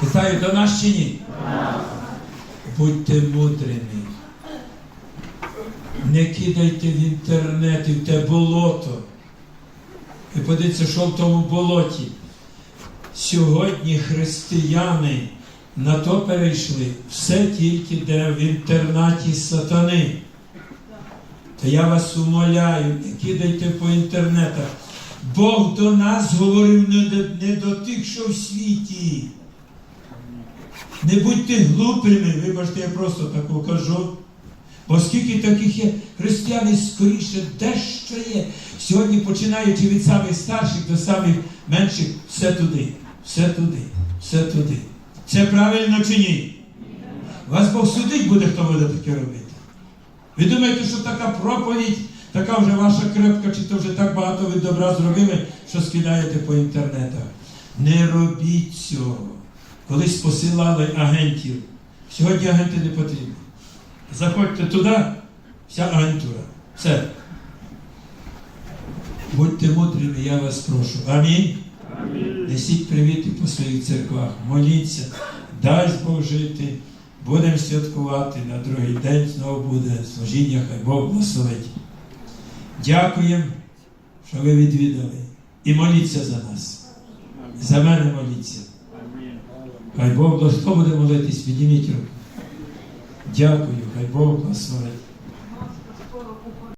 Питаю, до нас чи ні? Будьте мудрими. Не кидайте в інтернет і в те болото. І подивіться, що в тому болоті. Сьогодні християни на то перейшли все тільки де в інтернаті сатани. То я вас умоляю, не кидайте по інтернетах. Бог до нас говорив не до, тих, що в світі. Не будьте глупими, вибачте, я просто таку кажу. Бо скільки таких є християни скоріше дещо є. Сьогодні, починаючи від самих старших до самих менших, все туди, все туди, все туди. Це правильно чи ні? Вас Бог судить буде, хто буде таке робити. Ви думаєте, що така проповідь, така вже ваша крепка, чи то вже так багато ви добра зробили, що скидаєте по інтернетах. Не робіть цього. Колись посилали агентів. Сьогодні агенти не потрібні. Заходьте туди, вся агентура. Все. Будьте мудрими, я вас прошу. Амінь. Несіть привіти по своїх церквах, моліться, дасть Бог жити. Будемо святкувати на другий день, знову буде служіння, хай Бог благословить. Дякуємо, що ви відвідали. І моліться за нас. За мене моліться. Хай Бог благословить. Буде молитись, підніміть руку. Дякую, хай Бог благословить.